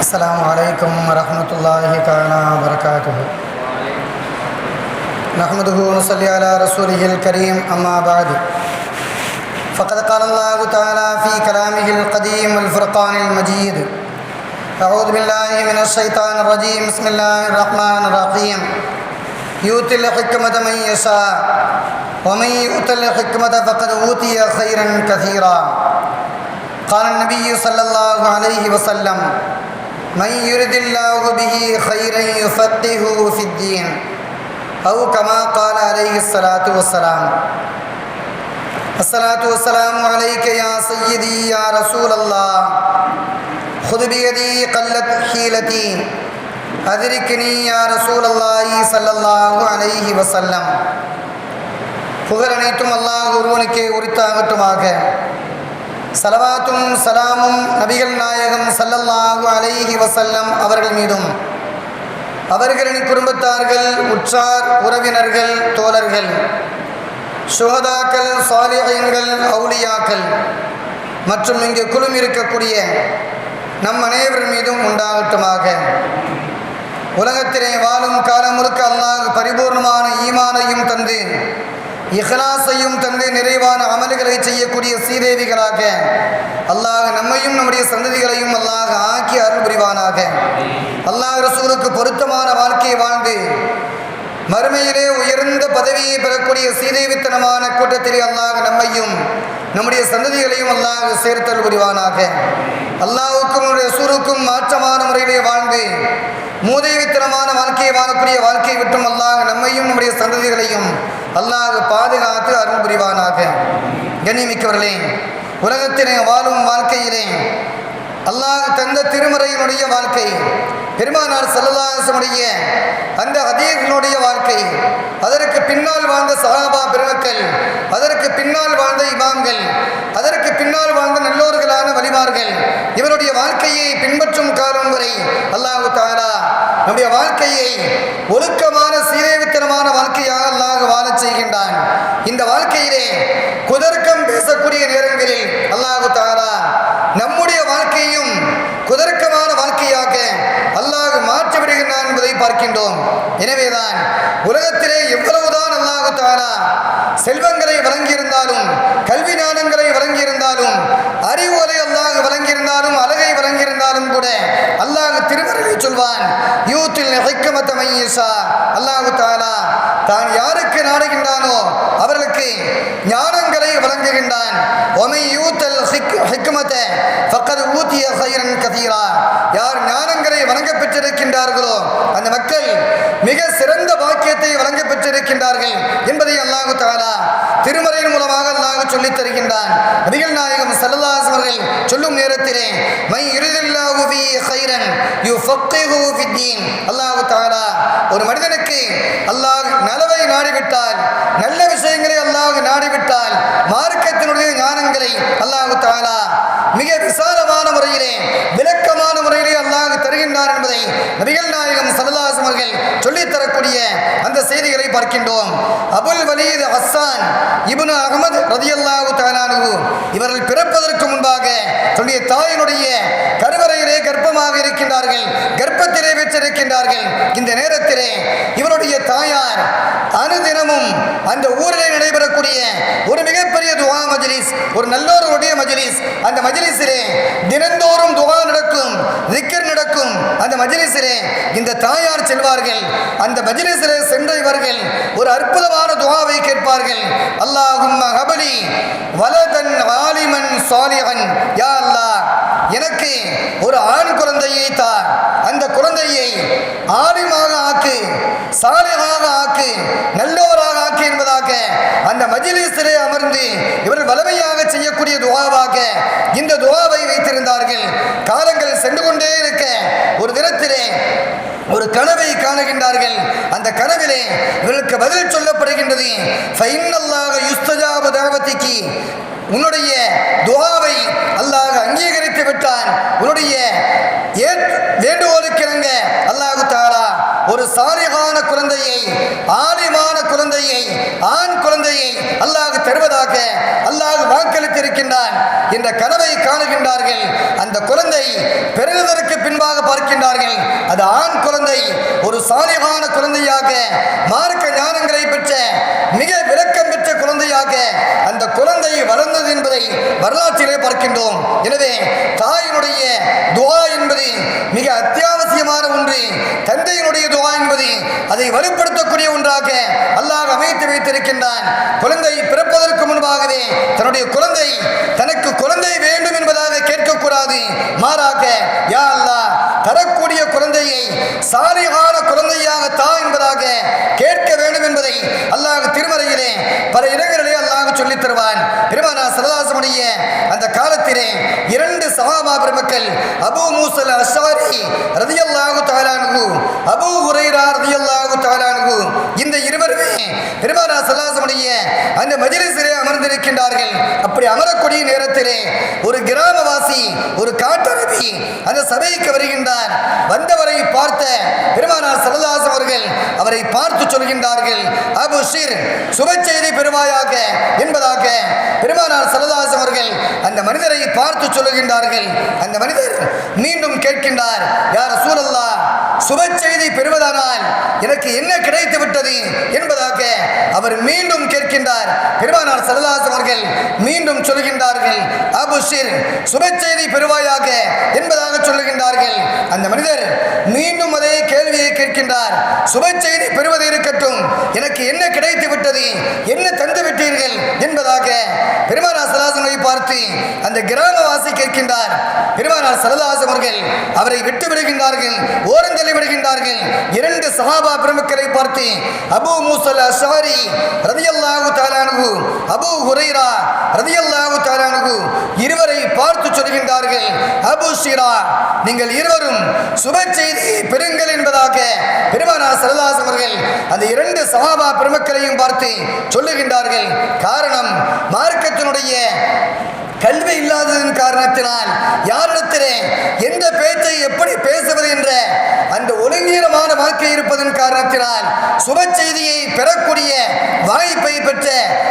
السلام عليكم ورحمة الله تعالى وبركاته. نحمده ونصلي على رسوله الكريم أما بعد. فقد قال الله تعالى في كلامه القديم الفرقان المجيد أعوذ بالله من الشيطان الرجيم بسم الله الرحمن الرحيم. يؤتي الحكمة من يشاء ومن يؤت الحكمة فقد أوتي خيرا كثيرا. قال النبي صلى الله عليه وسلم من يرد الله به خيرا يفقهه في الدين أو كما قال عليه الصلاة والسلام الصلاة والسلام عليك يا سيدي يا رسول الله خذ بيدي قلت حيلتي أدركني يا رسول الله صلى الله عليه وسلم புகழ் அனைத்தும் அல்லாஹ் ஒருவனுக்கே உரித்தாகட்டுமாக சலவாத்தும் சலாமும் நபிகள் நாயகம் சல்லல்லாஹு அலைஹி வசல்லம் அவர்கள் மீதும். அவர்களின் குடும்பத்தார்கள் உற்றார் உறவினர்கள் தோழர்கள் சுகதாக்கள் சாலிஹயங்கள் அவுளியாக்கள் மற்றும் இங்கு குழும் இருக்கக்கூடிய நம் அனைவர் மீதும் உண்டாகட்டுமாக. உலகத்திலே வாழும் காலம் முழுக்க அல்லாஹ் பரிபூர்ணமான ஈமானையும் தந்து இஹ்லாஸையும் தந்து நிறைவான அமல்களை செய்யக்கூடிய சீதேவிகளாக அல்லாஹ் நம்மையும் நம்முடைய சந்ததிகளையும் அல்லாஹ் ஆக்கி அருள் புரிவானாக. அல்லாஹ் ரசூலுக்கு பொருத்தமான வாழ்க்கையை வாழ்ந்து மறுமையிலே உயர்ந்த பதவியை பெறக்கூடிய சீதேவித்தனமான கூட்டத்திலே அல்லாஹ் நம்மையும் நம்முடைய சந்ததிகளையும் அல்லாஹ் சேர்த்தல் புரிவானாக. அல்லாவுக்கும் நம்முடைய ரசூலுக்கும் மாற்றமான முறையிலே வாழ்ந்து மூதேவித்தனமான வாழ்க்கையை வாழக்கூடிய வாழ்க்கையை விட்டும் அல்லாஹ் நம்மையும் நம்முடைய சந்ததிகளையும் அல்லாஹ் பாதுகாத்து அருள் புரிவானாக. கண்ணியமிக்கவர்களே உலகத்திலே வாழும் வாழ்க்கையிலே அல்லாஹ் தந்த திருமறையினுடைய வாழ்க்கை பெருமானார் செல்லதாசனுடைய அந்த ஹதீர்களுடைய வாழ்க்கை அதற்கு பின்னால் வாழ்ந்த சஹாபா பெருமக்கள் அதற்கு பின்னால் வாழ்ந்த இமாம்கள் அதற்கு பின்னால் வாழ்ந்த நல்லோர்களான வலிமார்கள் இவருடைய வாழ்க்கையை பின்பற்றும் காலம் வரை அல்லாஹு தாரா நம்முடைய வாழ்க்கையை ஒழுக்கமான சீரேவித்தனமான வாழ்க்கையாக அல்லாஹ் வாழச் செய்கின்றான். இந்த வாழ்க்கையிலே குதர்க்கம் பேசக்கூடிய நேரங்களில் அல்லாஹு தாரா நம்முடைய வாழ்க்கையும் குதர்க்கமான வாழ்க்கையாக அல்லாஹ் மாற்றி விடுகின்றான் என்பதை பார்க்கின்றோம். எனவேதான் உலகத்திலே எவ்வளவுதான் அல்லாஹு தாரா செல்வங்களை வழங்கியிருந்தாலும் கல்வி ஞானங்களை வழங்கியிருந்தாலும் ஹிக்கமத்த மையசா அல்லாஹு தாலா தான் யாருக்கு நாடுகின்றானோ அவர்களுக்கு ஞானங்களை வழங்குகின்றான். ஒமை யூத்தல் ஹிக்மத ஃபக்கத் ஊத்திய சைரன் கதீரா யார் ஞானங்களை வழங்க பெற்றிருக்கின்றார்களோ அந்த மக்கள் மிக சிறந்த வாக்கியத்தை வழங்க பெற்றிருக்கின்றார்கள் என்பதை அல்லாஹு தாலா திருமறையின் மூலமாக அல்லாஹ் சொல்லித் தருகின்றான் அதிகள் நாயகம் சல்லல்லாஹு அவர்கள் சொல்லும் நேரத்திலே மை இரு ஃபீ கைரன் யுஃபக்கிஹு அல்லாஹு தாரா ஒரு மனிதனுக்கு அல்லாஹ் நலவை நாடிவிட்டால் நல்ல விஷயங்களை அல்லாஹ் நாடிவிட்டால் மார்க்கத்தினுடைய ஞானங்களை அல்லாஹு தாரா மிக விசாலமான முறையிலே விளக்கமான முறையிலே அல்லாஹ் தருகின்றார் என்பதை நபிகள் நாயகம் சல்லாசம் அவர்கள் சொல்லித்தரக்கூடிய அந்த செய்திகளை பார்க்கின்றோம். அபுல் வலீத் அஸ்ஸான் இப்னு அகமது ரதியல்லாஹு தஆலானு இவர்கள் பிறப்பதற்கு தன்னுடைய தாயினுடைய கருவறையிலே கர்ப்பமாக இருக்கின்றார்கள் கர்ப்பத்திலே பெற்றிருக்கின்றார்கள் இந்த நேரத்திலே இவருடைய தாயார் அனுதினமும் அந்த ஊரிலே நடைபெறக்கூடிய ஒரு மிகப்பெரிய துவா மஜ்லிஸ் ஒரு நல்லோருடைய மஜ்லிஸ் அந்த மஜ்லிஸிலே தினந்தோறும் துவா மஜ்லிஸிலே இந்த தாயார் செல்வார்கள் அந்த மஜ்லிஸிலே சென்ற இவர்கள் ஒரு அற்புதமான துவாவை கேட்பார்கள். அல்லாஹும் ஹபலி வலதன் ஆலிமன் சாலிஹன் யா அல்லாஹ். எனக்கு ஒரு ஆண் குழந்தையை தார். அந்த குழந்தையை ஆலிமாக ஆக்கு சாலையாக ஆக்கு நல்லவராக ஆக்கு என்பதாக அந்த மஜிலிஸிலே அமர்ந்து இவர்கள் வலிமையாக செய்யக்கூடிய துவாவாக இந்த துவாவை வைத்திருந்தார்கள். காலங்கள் சென்று கொண்டே இருக்க ஒரு தினத்திலே ஒரு கனவை காணுகின்றார்கள். அந்த கனவிலே இவர்களுக்கு பதில் சொல்லப்படுகின்றது ஃபைனல்லாக யுஸ்தஜாப தாவத்திக்கு உன்னுடைய துவா விட்டான் உன்னுடைய வேண்டுகோளுக்கிறங்க அல்லாஹு தாலா ஒரு சாலிகான குழந்தையை ஆலிமான குழந்தையை ஆண் குழந்தையை அல்லாஹ் தருவதாக அல்லாஹ் வாக்களித்திருக்கின்றான் என்ற கனவை காணுகின்றார்கள். அந்த குழந்தை பிறந்ததற்கு பின்பாக பார்க்கின்றார்கள். அது ஆண் குழந்தை ஒரு சாலிகான குழந்தையாக மார்க்க ஞானங்களை பெற்ற மிக விளக்கம் பெற்ற குழந்தையாக அந்த குழந்தை வளர்ந்தது என்பதை வரலாற்றிலே பார்க்கின்றோம். எனவே தாயினுடைய துவா என்பது மிக அத்தியாவசியமான ஒன்று. தந்தையினுடைய துவா என்பது அதை வலுப்படுத்தக்கூடிய ஒன்றாக அல்லாஹ் அமைத்து வைத்திருக்கின்றான். குழந்தை பிறப்பதற்கு முன்பாகவே தன்னுடைய குழந்தை தனக்கு குழந்தை வேண்டும் என்பதாக கேட்கக்கூடாது. மாறாக யா அல்லாஹ் தரக்கூடிய குழந்தையை சாரிகான குழந்தையாக தா என்பதாக கே வேண்டும் என்பதை அல்லாஹ் திருமறையிலே பல இடங்களிலே அல்லாஹ் சொல்லித் தருவான் பெருமானா சரதாசமுடைய அந்த காலத்திலே இரண்டு சகாபா பெருமக்கள் அபு மூசல் அஷாரி ரதியல்லாகு தாலானு அபு ஹுரைரா ரதியல்லாகு தாலானு இந்த இருவருமே பெருமானா சல்லாசமுடைய அந்த மஜிலிசிலே அமர்ந்திருக்கின்றார்கள். அப்படி அமரக்கூடிய நேரத்திலே ஒரு கிராமவாசி ஒரு காட்டரபி அந்த சபைக்கு வருகின்றார் வந்தவரை பார்த்த பெருமானார் சல்லல்லாஹு அவர்கள் அவரை பார்த்து சொல்கின்றார்கள். அபு ஷீர் சுப செய்தி பெறுவாயாக? என்பதாக பெருமானார் சல்லல்லாஹு அவர்கள் அந்த மனிதரை பார்த்து சொல்லுகின்றார்கள் அந்த மனிதர் மீண்டும் கேட்கின்றார் யார் சூழல்லா சுப செய்தி பெறுவதானால் எனக்கு என்ன கிடைத்து விட்டது? என்பதாக அவர் மீண்டும் கேட்கின்றார். பெருமானார் சரதாஸ் அவர்கள் மீண்டும் சொல்கின்றார்கள் அபுஷிர் சுப செய்தி பெறுவாயாக? என்பதாக சொல்லுகின்றார்கள். அந்த மனிதர் மீண்டும் அதே கேள்வியை கேட்கின்றார். சுப செய்தி பெறுவது இருக்கட்டும். எனக்கு என்ன கிடைத்து விட்டது? என்ன தந்து விட்டீர்கள் என்பதாக பெருமானார் பார்த்து அந்த கிராமவாசி கேட்கின்றார் பெருமானார் சரதாசம் அவர்கள் அவரை விட்டு விடுகின்றார்கள் ஓரந்தள்ளி விடுகின்றார்கள். இரண்டு சஹாபா பிரமுக்கரை பார்த்து அபு மூசல் அஷாரி ரதியல்லாஹு தாலானு அபு ஹுரைரா ரதியல்லாஹு தாலானு இருவரை பார்த்து சொல்கின்றார்கள். அபு ஷிரா நீங்கள் இருவரும் சுப செய்தியை பெறுங்கள் என்பதாக பெருமானார் சரதாசம் அவர்கள் அந்த இரண்டு சஹாபா பெருமக்களையும் பார்த்து சொல்லுகின்றார்கள். காரணம் மார்க்கத்தினுடைய Yeah. கல்வி இல்லாததன் காரணத்தினால் யாரிடத்திலே எந்த பேச்சை எப்படி பேசுவது என்ற அந்த ஒழுங்கீனமான வாழ்க்கை இருப்பதன் காரணத்தினால் சுப செய்தியை பெறக்கூடிய வாய்ப்பை பெற்ற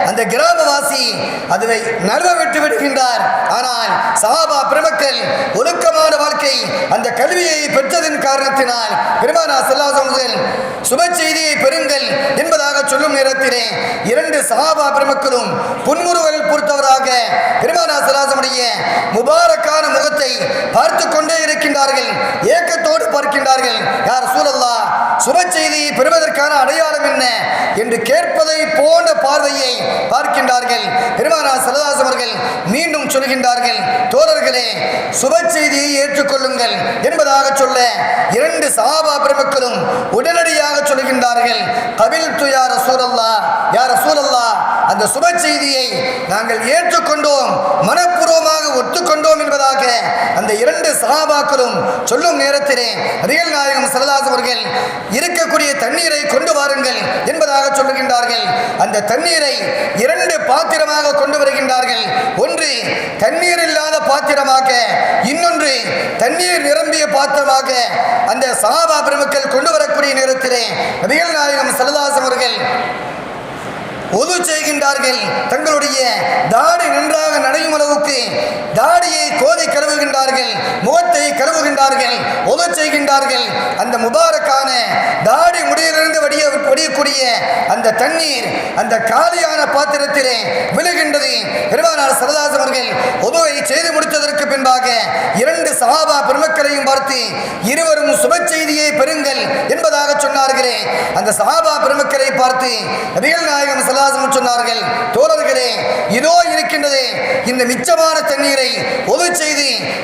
அந்த கிராமவாசி அதுவை நழுவ விட்டு விடுகின்றார். ஆனால் சஹாபா பிரமக்கள் ஒழுக்கமான வாழ்க்கை அந்த கல்வியை பெற்றதன் காரணத்தினால் பெருமானா செல்லாசவர்கள் சுப செய்தியை பெறுங்கள் என்பதாக சொல்லும் நேரத்திலே இரண்டு சஹாபா பிரமக்களும் புன்முறுவல் பொறுத்தவராக பெருமானா சலாசமுடைய முபாரக்கான முகத்தை பார்த்து கொண்டே இருக்கின்றார்கள் ஏக்கத்தோடு பார்க்கின்றார்கள். யார் சூழல்லா சுப செய்தியை பெறுவதற்கான அடையாளம் என்ன? என்று கேட்பதை போன்ற பார்வையை பார்க்கின்றார்கள். பெருமானா சரதாஸ் அவர்கள் மீண்டும் சொல்கின்றார்கள் தோழர்களே சுப செய்தியை ஏற்றுக்கொள்ளுங்கள் என்பதாக சொல்ல இரண்டு சஹாபா பெருமக்களும் உடனடியாக சொல்கின்றார்கள் கபில் துயார சூரல்லா அந்த சுப செய்தியை நாங்கள் ஏற்றுக்கொண்டோம் மனப்பூர்வமாக ஒத்துக்கொண்டோம் என்பதாக அந்த இரண்டு சகாபாக்களும் சொல்லும் நேரத்திலே ரியல் நாயகம் சரதாஸ் அவர்கள் இருக்கக்கூடிய தண்ணீரை கொண்டு வாருங்கள் என்பதாக சொல்லுகின்றார்கள். அந்த தண்ணீரை இரண்டு பாத்திரமாக கொண்டு வருகின்றார்கள். ஒன்று தண்ணீர் இல்லாத பாத்திரமாக இன்னொன்று தண்ணீர் நிரம்பிய பாத்திரமாக அந்த சகாபா பெருமக்கள் கொண்டு வரக்கூடிய நேரத்திலே ரியல் நாயகம் சரதாஸ் அவர்கள் ஒது செய்கின்றார்கள். தங்களுடைய தாடி நன்றாக நடையும் அளவுக்கு தாடியை கருவுகின்றார்கள் முகத்தை கருவுகின்றார்கள் உதவு செய்கின்றார்கள். அந்த முபாரக்கான தாடி முடியிலிருந்து வடிய வடியக்கூடிய அந்த தண்ணீர் அந்த காலியான பாத்திரத்திலே விழுகின்றது. பெருமானார் சரதாஸ் அவர்கள் உதவை செய்து முடித்ததற்கு பின்பாக இரண்டு சகாபா பெருமக்களையும் பார்த்து இருவரும் சுப செய்தியை பெறுங்கள் என்பதாக சொன்னார்களே. அந்த சகாபா பெருமக்களை பார்த்து நபிகள் நாயகம் சல்லாசம் சொன்னார்கள் தோழர்களே இதோ இருக்கின்றது. இந்த மிச்சமான தண்ணீரை ஒது செய்து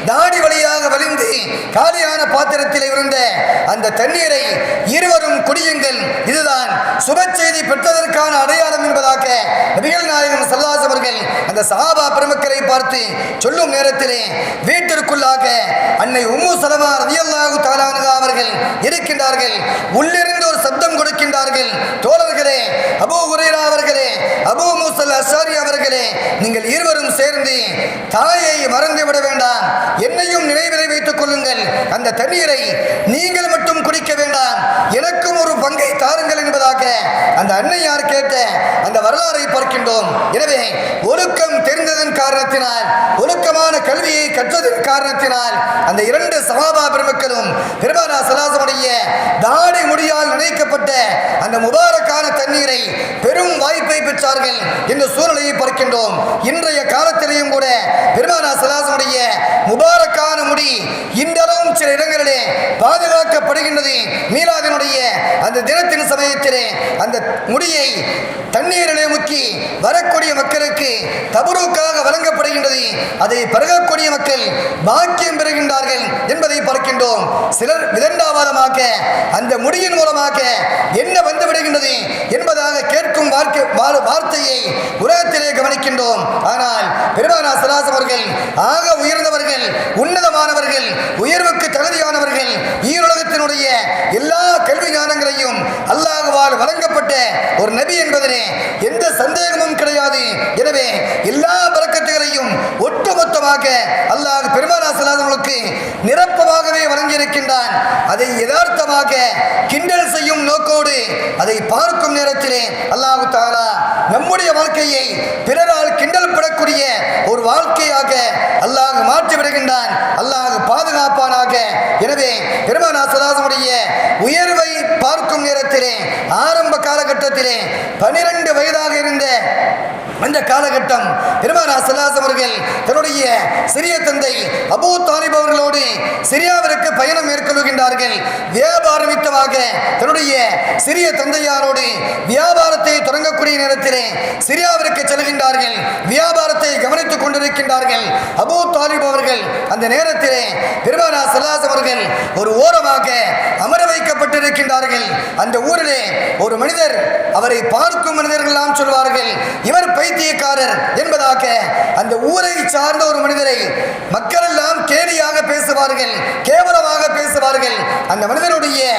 தாடி வழியாக வலிந்து காலியான பாத்திரத்தில் இருந்த அந்த தண்ணீரை இருவரும் குடியுங்கள். இதுதான் சுப செய்தி பெற்றதற்கான அடையாளம் என்பதாக நபிகள் நாயகம் சல்லாஸ் அவர்கள் அந்த சஹாபா பிரமுக்கரை பார்த்து சொல்லும் நேரத்திலே வீட்டிற்குள்ளாக அன்னை உம்மு சலமா ரதியல்லாஹு தாலானுகா அவர்கள் இருக்கின்றார்கள். உள்ளிருந்து ஒரு சப்தம் கொடுக்கின்றார்கள். தோழர்களே அபு ஹுரைரா அவர்கள் அபு மூசல் அசாரி அவர்களே நீங்கள் இருவரும் சேர்ந்து தாயை மறந்து விட வேண்டாம். என்னையும் நினைவிலை வைத்துக் கொள்ளுங்கள். அந்த தண்ணீரை நீங்கள் மட்டும் குடிக்க வேண்டாம். எனக்கும் ஒரு பங்கை தாருங்கள் என்பதாக அந்த அன்னையார் கேட்ட அந்த வரலாறை பார்க்கின்றோம். எனவே ஒழுக்கம் தெரிந்ததன் காரணத்தினால் ஒழுக்கமான கல்வியை கற்றதன் காரணத்தினால் அந்த இரண்டு சகாபா பெருமக்களும் பெருமானா சலாசமுடைய தாடி முடியால் நினைக்கப்பட்ட அந்த முபாரக்கான தண்ணீரை பெரும் வாய்ப்பை பெற்றார்கள் என்ற சூழலை பார்க்கின்றோம். இன்றைய காலத்திலேயும் கூட பெருமானா சலாசமுடைய முபாரக்கான முடி இன்றளவும் சில இடங்களிலே பாதுகாக்கப்படுகின்றது. மீலாதனுடைய அந்த தினத்தின் சமயத்திலே அந்த முடியை தண்ணீரிலே முக்கி வரக்கூடிய மக்களுக்கு தபுருக்காக வழங்கப்படுகின்றது. அதை பருகக்கூடிய மக்கள் பாக்கியம் பெறுகின்றார்கள் என்பதை பார்க்கின்றோம். சிலர் விதண்டாவாதமாக அந்த முடியின் மூலமாக என்ன வந்துவிடுகின்றது என்பதாக கேட்கும் வார்த்தை வா- வார்த்தையை உலகத்திலே கவனிக்கின்றோம். ஆனால் பெருமானா சலாஸ் அவர்கள் ஆக உயர்ந்தவர்கள் உன்னதமானவர்கள் உயர்வுக்கு தகுதியானவர்கள் ஈருலகத்தினுடைய எல்லா கல்வி ஞானங்களையும் அல்லாஹுவால் வழங்கப்பட்ட ஒரு நபி என்பதிலே எந்த சந்தேகமும் கிடையாது. எனவே எல்லா பழக்கத்துகளையும் ஒட்டுமொத்தமாக அல்லாஹ் பெருமானா சலாதவர்களுக்கு நிரப்பமாகவே அதை யதார்த்தமாக கிண்டல் செய்யும் நோக்கோடு அதை பார்க்கும் நேரத்திலே அல்லாஹு தாலா நம்முடைய வாழ்க்கையை பிறரால் கிண்டல் படக்கூடிய ஒரு வாழ்க்கையாக அல்லாஹ் மாற்றி விடுகின்றான். அல்லாஹ் பாதுகாப்பானாக. எனவே பெருமானா சலாசமுடைய உயர்வை பார்க்கும் நேரத்திலே ஆரம்ப காலகட்டத்திலே பனிரெண்டு வயதாக இருந்த அந்த காலகட்டம் பெருமானா சல்லாஸ் அவர்கள் தன்னுடைய சிறிய தந்தை அபூ தாலிப் அவர்களோடு சிரியாவிற்கு பயணம் மேற்கொள்கின்றார்கள். வியாபாரமித்தமாக தன்னுடைய சிறிய தந்தையாரோடு வியாபாரத்தை தொடங்கக்கூடிய நேரத்திலே சிரியாவிற்கு செல்கின்றார்கள். வியாபாரத்தை கவனித்துக் கொண்டிருக்கின்றார்கள். அபூ தாலிப் அவர்கள் அந்த நேரத்திலே பெருமானா சல்லாஸ் அவர்கள் ஒரு ஓரமாக அமர வைக்கப்பட்டிருக்கின்றார்கள். அந்த ஊரிலே ஒரு மனிதர் அவரை பார்க்கும் மனிதர்கள் சொல்வார்கள். இவர் பைத்தியக்காரர் என்பதாக அந்த ஊரை சார்ந்த ஒரு மனிதரை மக்கள் எல்லாம் கேலியாக பேசுவார்கள் கேவலமாக பேசுவார்கள். அந்த மனிதனுடைய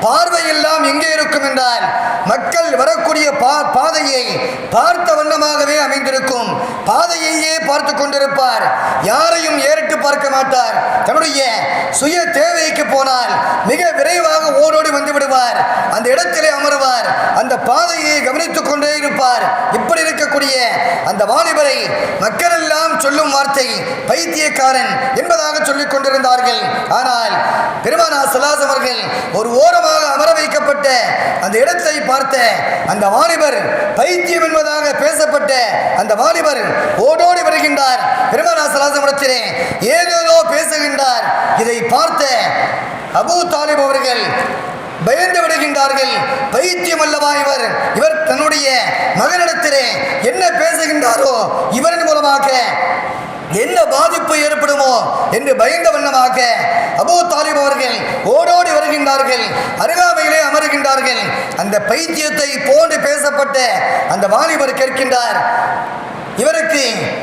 பார்வை எல்லாம் எங்கே இருக்கும் என்றால் மக்கள் வரக்கூடிய பா- பாதையை பார்த்த வண்ணமாகவே அமைந்திருக்கும். பாதையையே பார்த்து கொண்டிருப்பார். யாரையும் ஏறிட்டு பார்க்க மாட்டார். தன்னுடைய சுய தேவைக்கு போனால் மிக விரைவாக ஓடோடி வந்து விடுவார். அந்த இடத்திலே அமருவார். அந்த பாதையை கவனித்துக் கொண்டே இருப்பார். இப்படி இருக்கக்கூடிய அந்த வாலிபரை மக்கள் எல்லாம் சொல்லும் வார்த்தை பைத்தியக்காரன் என்பதாக சொல்லிக் கொண்டிருந்தார்கள். ஆனால் பெருமானா சலாஸ் அவர்கள் ஒரு ஓரமாக அமர வைக்கப்பட்ட அந்த இடத்தை பார்த்த அந்த வாலிபர் பைத்தியம் என்பதாக பேசப்பட்ட அந்த வாலிபர் ஓடோடி வருகின்றார். பெருமானா சலாஸ் இடத்திலே ஏதேதோ பேசுகின்றார். இதை பார்த்த அபூ தாலிப் அவர்கள் பயந்து விடுகின்றார்கள். பைத்தியம் அல்லவா இவர்? இவர் தன்னுடைய மகனிடத்திலே என்ன பேசுகின்றாரோ இவரின் மூலமாக என்ன பாதிப்பு ஏற்படுமோ என்று பயந்த வண்ணமாக அபூ தாலிப் அவர்கள் ஓடோடி வருகின்றார்கள். அருகாமையிலே அமருகின்றார்கள். அந்த பைத்தியத்தை போன்று பேசப்பட்ட அந்த வாலிபர் கேட்கின்றார் இவருக்கு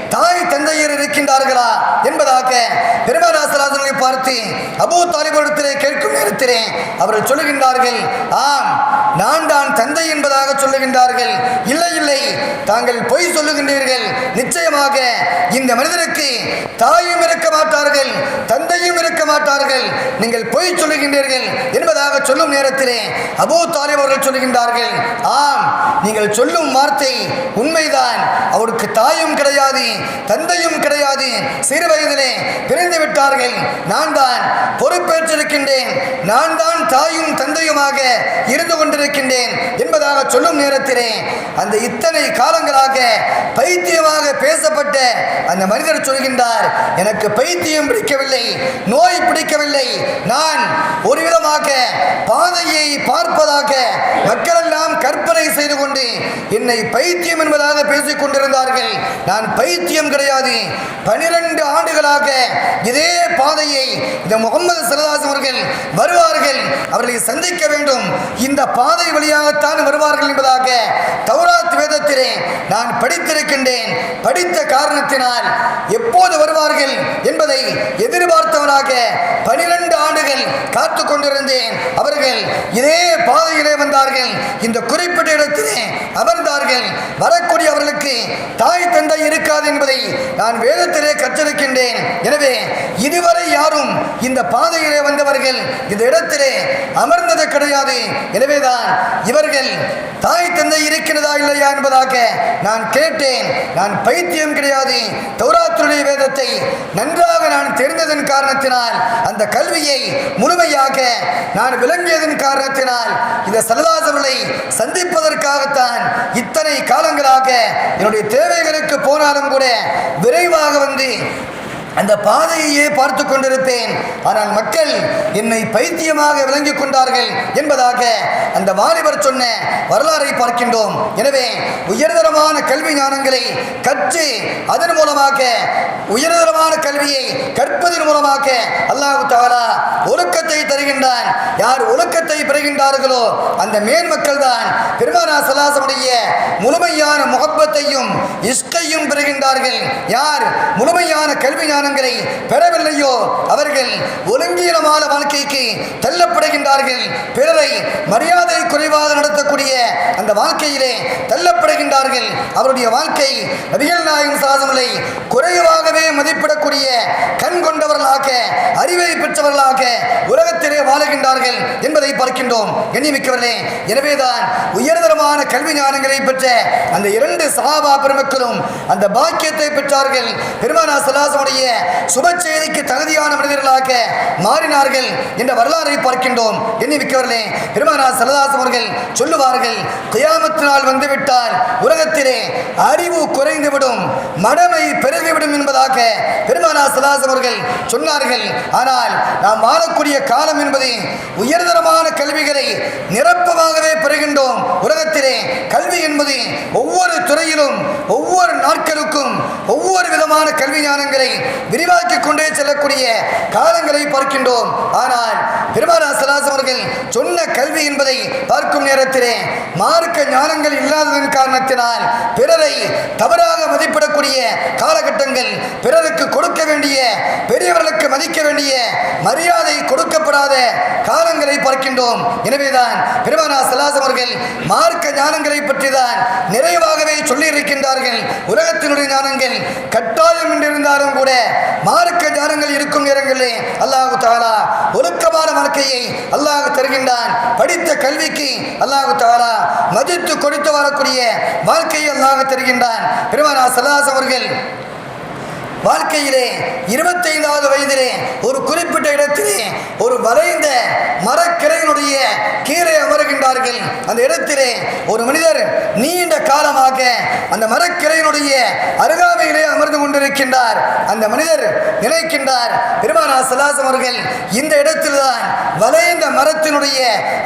தாய் தந்தையர் இருக்கின்றார்களா என்பதாக பெருமாராசராசனை பார்த்து அபூ தாலிபுரத்திலே கேட்கும் நேரத்திலே அவர்கள் சொல்லுகின்றார்கள் ஆம் நான் தான் தந்தை என்பதாக சொல்லுகின்றார்கள். இல்லை இல்லை தாங்கள் பொய் சொல்லுகின்றீர்கள். நிச்சயமாக இந்த மனிதனுக்கு தாயும் இருக்க மாட்டார்கள் தந்தையும் மாட்டார்கள். நீங்கள் பொய் சொல்லுகின்றீர்கள் என்பதாக சொல்லும் நேரத்திலே அபோ தாலிப் அவர்கள் சொல்லுகின்றார்கள் ஆம் நீங்கள் சொல்லும் வார்த்தை உண்மைதான். அவருக்கு தாயும் கிடையாது தந்தையும் கிடையாது. சிறு வயதிலே பிரிந்து விட்டார்கள். நான் தான் பொறுப்பேற்றிருக்கின்றேன். நான் தான் தாயும் தந்தையுமாக இருந்து கொண்டிருக்கின்றேன் என்பதாக சொல்லும் நேரத்திலே அந்த இத்தனை காலங்களாக பைத்தியமாக பேசப்பட்ட அந்த மனிதர் சொல்கின்றார் எனக்கு பைத்தியம் பிடிக்கவில்லை. நோய் பிடிக்கவில்லை. நான் ஒரு விதமாக பாதையை பார்ப்பதாக மக்களெல்லாம் கற்பனை செய்து கொண்டு என்னை பைத்தியம் என்பதாக பேசிக் கொண்டிருந்தார்கள். நான் பைத்தியம் கிடையாது. பனிரெண்டு ஆண்டுகளாக இதே பாதையை இந்த முகமது சரதாஸ் அவர்கள் வருவார்கள். அவர்களை சந்திக்க வேண்டும். இந்த பாதை வழியாகத்தான் வருவார்கள் என்பதாக தௌராத் வேதத்திலே நான் படித்திருக்கின்றேன். படித்த காரணத்தினால் எப்போது வருவார்கள் என்பதை எதிர்பார்த்தவனாக பனிரெண்டு ஆண்டுகள் காத்து கொண்டிருந்தேன். அவர்கள் இதே பாதையிலே வந்தார்கள். இந்த குறிப்பிட்ட இடத்திலே அமர்ந்தார்கள். வரக்கூடியவர்களுக்கு தாய் தந்தை இருக்காது என்பதை நான் வேதத்திலே கற்றிருக்கின்றேன் எனவே இதுவரை யாரும் இந்த பாதையிலே வந்தவர்கள் இந்த இடத்திலே அமர்ந்தது கிடையாது. எனவேதான் இவர்கள் தாய் தந்தை இருக்கிறதா இல்லையா என்பதாக நான் கேட்டேன். நான் பைத்தியம் கிடையாது. தௌராத்துடைய வேதத்தை நன்றாக நான் தெரிந்ததன் காரணத்தினால் அந்த கல்வியை முழுமையாக நான் விளங்கியதன் காரணத்தினால் இந்த சரதாசவளை சந்திப்பதற்காகத்தான் இத்தனை காலங்களாக என்னுடைய தேவைகளுக்கு போனாலும் கூட விரைவாக வந்து அந்த பாதையையே பார்த்து கொண்டிருப்பேன். ஆனால் மக்கள் என்னை பைத்தியமாக விளங்கிக் கொண்டார்கள் என்பதாக அந்த வாலிபர் சொன்ன வரலாறை பார்க்கின்றோம். எனவே உயர்தரமான கல்வி ஞானங்களை கற்று அதன் மூலமாக உயர்தரமான கல்வியை கற்பதன் மூலமாக அல்லாஹு தாலா ஒழுக்கத்தை தருகின்றான். யார் ஒழுக்கத்தை பெறுகின்றார்களோ அந்த மேன்மக்கள் தான் பெருமானா சலாசமுடைய முழுமையான முகப்பத்தையும் இஷ்கையும் பெறுகின்றார்கள். யார் முழுமையான கல்வி ஞானங்களை பெறவில்லையோ? அவர்கள் ஒழுங்கீனமான வாழ்க்கைக்கு தள்ளப்படுகின்றார்கள். பிறரை மரியாதை குறைவாக நடத்தக்கூடிய அந்த வாழ்க்கையிலே தள்ளப்படுகின்றார்கள். அவருடைய வாழ்க்கை நபிகள் நாயகம் சாதனை குறைவாகவே மதிப்பிடக்கூடிய கண் கொண்டவர்களாக அறிவை பெற்றவர்களாக உலகத்திலே வாழுகின்றார்கள் என்பதை பார்க்கின்றோம். எண்ணிமிக்கவர்களே எனவேதான் உயர்தரமான கல்வி ஞானங்களை பெற்ற அந்த இரண்டு சகாபா பெருமக்களும் அந்த பாக்கியத்தை பெற்றார்கள். பெருமானா சலாசமுடைய சுப செய்திக்கு தகுதியான மனிதர்களாக மாறினார்கள் என்ற வரலாறை பார்க்கின்றோம். எண்ணிமிக்கவர்களே பெருமானா சரதாசம் அவர்கள் சொல்லுவார்கள் கியாமத்து நாள் வந்துவிட்டால் உலகத்திலே அறிவு குறைந்துவிடும் மடமை பெருகிவிடும் என்பதாக பெருமானா சதாசம் அவர்கள் சொன்னார்கள். ஆனால் நாம் வாழக்கூடிய காலம் என்பது உயர்தரமான கல்விகளை நிரப்பமாகவே பெறுகின்றோம். உலகத்திலே கல்வி என்பது ஒவ்வொரு துறையிலும் ஒவ்வொரு நாட்களுக்கும் ஒவ்வொரு விதமான கல்வி ஞானங்களை விரிவாக்கிக் கொண்டே செல்லக்கூடிய காலங்களை பார்க்கின்றோம். ஆனால் பெருமானா சலாசம் அவர்கள் சொன்ன கல்வி என்பதை பார்க்கும் நேரத்திலே மார்க்க ஞானங்கள் இல்லாததன் காரணத்தினால் பிறரை தவறாக மதிப்பிடக்கூடிய காலகட்டங்கள் பிறருக்கு கொடுக்க வேண்டிய பெரியவர்களுக்கு மதிக்க வேண்டிய மரியாதை கொடுக்கப்படாத காலங்களை பார்க்கின்றோம். எனவேதான் பெருமானா சலாசம் அவர்கள் மார்க்க ஞானங்களை பற்றி தான் நிறைவாகவே சொல்லியிருக்கின்றார்கள். உலகத்தினுடைய ஞானங்கள் கட்டாயம் என்றிருந்தாலும் கூட மார்க்க ஞானங்கள் இருக்கும் நேரங்களிலே அல்லாஹு தாலா ஒழுக்கமான வாழ்க்கையை அல்லாஹ் தருகின்றான். படித்த கல்விக்கு அல்லாஹு தாலா மதித்து கொடுத்து வரக்கூடிய வாழ்க்கையை அல்லாஹ் தருகின்றான். பெருமானா சலாஸ் அவர்கள் வாழ்க்கையிலே இருபத்தைந்தாவது வயதிலே ஒரு குறிப்பிட்ட இடத்திலே ஒரு வளைந்த மரக்கிளையினுடைய கீழே அமருகின்றார்கள். அந்த இடத்திலே ஒரு மனிதர் நீண்ட காலமாக அந்த மரக்கிளையினுடைய அருகாமையிலே அமர்ந்து கொண்டிருக்கின்றார். அந்த மனிதர் நினைக்கின்றார் பெருமானா சலாசம் அவர்கள் இந்த இடத்தில்தான் வளைந்த மரத்தினுடைய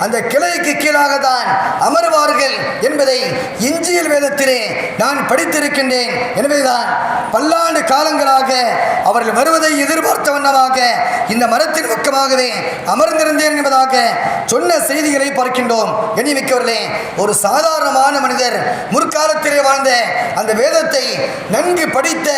அந்த கிளைக்கு கீழாக தான் அமர்வார்கள் என்பதை இஞ்சியல் வேதத்திலே நான் படித்திருக்கின்றேன். எனவேதான் பல்லாண்டு காலங்கள் காலங்களாக அவர்கள் வருவதை எதிர்பார்த்த வண்ணமாக இந்த மரத்தின் பக்கமாகவே அமர்ந்திருந்தேன் என்பதாக சொன்ன செய்திகளை பார்க்கின்றோம். எண்ணிமிக்கவர்களே ஒரு சாதாரணமான மனிதர் முற்காலத்திலே வாழ்ந்த அந்த வேதத்தை நன்கு படித்த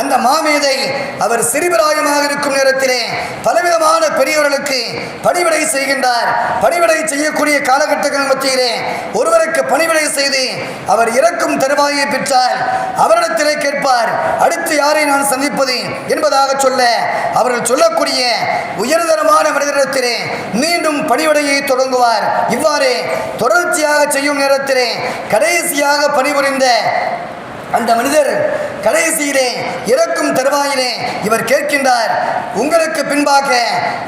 அந்த மாமேதை அவர் சிறுபிராயமாக இருக்கும் நேரத்திலே பலவிதமான பெரியவர்களுக்கு பணிவிடை செய்கின்றார். பணிவிடை செய்யக்கூடிய காலகட்டங்கள் மத்தியிலே ஒருவருக்கு பணிவிடை செய்து அவர் இறக்கும் தருவாயை பெற்றால் அவரிடத்திலே கேட்பார் அடுத்து யாரை நான் சந்திப்பது என்பதாக சொல்ல அவர்கள் சொல்லக்கூடிய உயர்தரமான மனிதரிடத்திலே மீண்டும் பணிவிடையை தொடங்குவார். இவ்வாறு தொடர்ச்சியாக செய்யும் நேரத்திலே கடைசியாக பணிபுரிந்த அந்த மனிதர் கடைசியிலே இறக்கும் தருவாயிலே இவர் கேட்கின்றார் உங்களுக்கு பின்பாக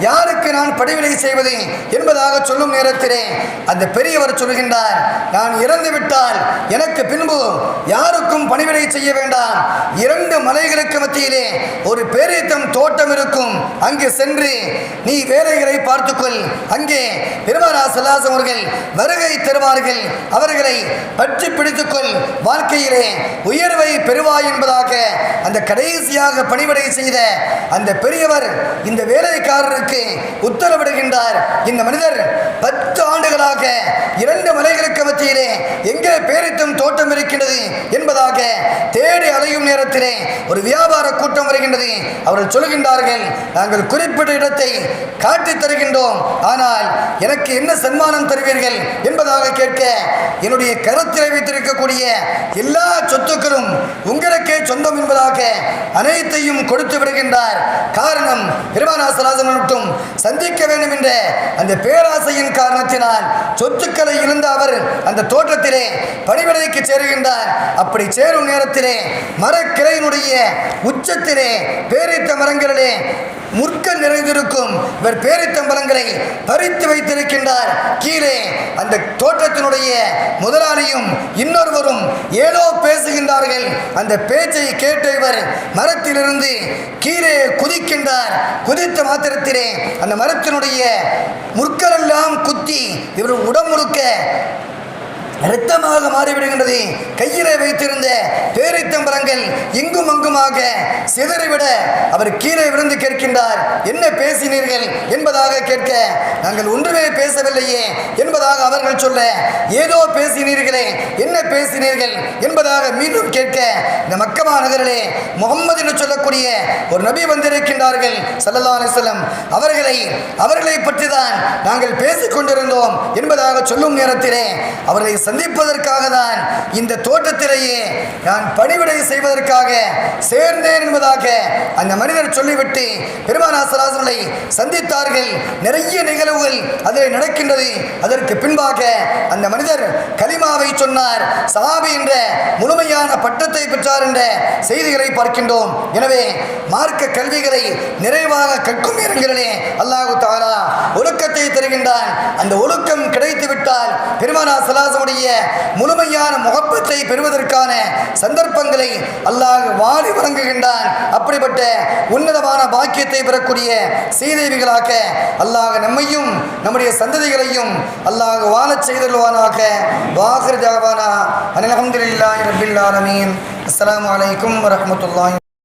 யாருக்கு நான் படிவிலை செய்வது என்பதாக சொல்லும் நேரத்திலே அந்த பெரியவர் சொல்கின்றார் நான் இறந்து விட்டால் எனக்கு பின்பு யாருக்கும் பணிவிடை செய்ய வேண்டாம். இரண்டு மலைகளுக்கு மத்தியிலே ஒரு பேரீத்தம் தோட்டம் இருக்கும். அங்கு சென்று நீ வேலைகளை பார்த்துக்கொள். அங்கே பெருமானா அவர்கள் வருகை தருவார்கள். அவர்களை பற்றி பிடித்துக்கொள். வாழ்க்கையிலே உயர்வை பெறுவாய் என்பதாக அந்த கடைசியாக பணிவிடை செய்த அந்த பெரியவர் இந்த வேலைக்காரருக்கு உத்தரவிடுகின்றார். இந்த மனிதர் பத்து ஆண்டுகளாக இரண்டு மலைகளுக்கு மத்தியிலே எங்கே பேரித்தும் தோட்டம் இருக்கின்றது என்பதாக தேடி அலையும் நேரத்திலே ஒரு வியாபார கூட்டம் வருகின்றது. அவர்கள் சொல்கின்றார்கள் நாங்கள் குறிப்பிட்ட இடத்தை காட்டித் தருகின்றோம். ஆனால் எனக்கு என்ன சன்மானம் தருவீர்கள்? என்பதாக கேட்க என்னுடைய கருத்தில் வைத்திருக்கக்கூடிய எல்லா சொத்துக்களும் உங்களுக்கு சொந்தம் என்பதாக அனைத்தையும் கொடுத்து விடுகின்றார். காரணம் பெருமானாசராசன் மட்டும் சந்திக்க வேண்டும் என்ற அந்த பேராசையின் காரணத்தினால் சொத்துக்களை இழந்த அவர் அந்த தோட்டத்திலே பணிவிடைக்கு சேருகின்றார். அப்படி சேரும் நேரத்திலே மரக்கிளையினுடைய உச்சத்திலே பேரித்த மரங்களிலே முற்க நிறைந்திருக்கும் இவர் பேரித்தம்பலங்களை பறித்து வைத்திருக்கின்றார். கீழே அந்த தோற்றத்தினுடைய முதலாளியும் இன்னொருவரும் ஏதோ பேசுகின்றார்கள். அந்த பேச்சை கேட்ட இவர் மரத்திலிருந்து கீழே குதிக்கின்றார். குதித்த மாத்திரத்திலே அந்த மரத்தினுடைய முற்களெல்லாம் குத்தி இவர் உடம்புழுக்க இரத்தமாக மாறிவிடுகின்றது. கையிலே வைத்திருந்த பேரித்தம்பரங்கள் இங்கும் அங்குமாக சிதறிவிட அவர் கீழே விழுந்து கேட்கின்றார். என்ன பேசினீர்கள்? என்பதாக கேட்க நாங்கள் ஒன்றுமே பேசவில்லையே என்பதாக அவர்கள் சொல்ல ஏதோ பேசினீர்களே என்ன பேசினீர்கள்? என்பதாக மீண்டும் கேட்க இந்த மக்கமா நகரிலே முகம்மது என்று சொல்லக்கூடிய ஒரு நபி வந்திருக்கின்றார்கள் சல்லல்லா அலிஸ்லம் அவர்களை அவர்களை பற்றி தான் நாங்கள் பேசிக்கொண்டிருந்தோம் என்பதாக சொல்லும் நேரத்திலே அவர்களை சந்திப்பதற்காக தான் இந்த தோட்டத்திலேயே நான் பணிவிடை செய்வதற்காக சேர்ந்தேன் என்பதாக அந்த மனிதர் சொல்லிவிட்டு பெருமானாசராசர்களை சந்தித்தார்கள். நிறைய நிகழ்வுகள் அதில் நடக்கின்றது. அதற்கு பின்பாக அந்த மனிதர் கலிமாவை சொன்னார். சஹாபி என்ற முழுமையான பட்டத்தை பெற்றார் என்ற செய்திகளை பார்க்கின்றோம். எனவே மார்க்க கல்விகளை நிறைவாக கற்கும் நேரங்களிலே அல்லாஹு தாரா ஒழுக்கத்தை தருகின்றான். அந்த ஒழுக்கம் கிடைத்துவிட்டால் பெருமானா சலாசமுடைய முழுமையான முகப்பத்தை பெறுவதற்கான சந்தர்ப்பங்களை அல்லாஹ் வாரி வழங்குகின்றான். அப்படிப்பட்ட உன்னதமான பாக்கியத்தை பெறக்கூடிய செய்தேவிகளாக அல்லாஹ் நம்மையும் நம்முடைய சந்ததிகளையும் அல்லாஹ் வாழச் செய்தல்வானாக வாகர் ஜாவானா அனில் அஹமதுல்லாஹி ரபில் ஆலமீன். அஸ்ஸலாமு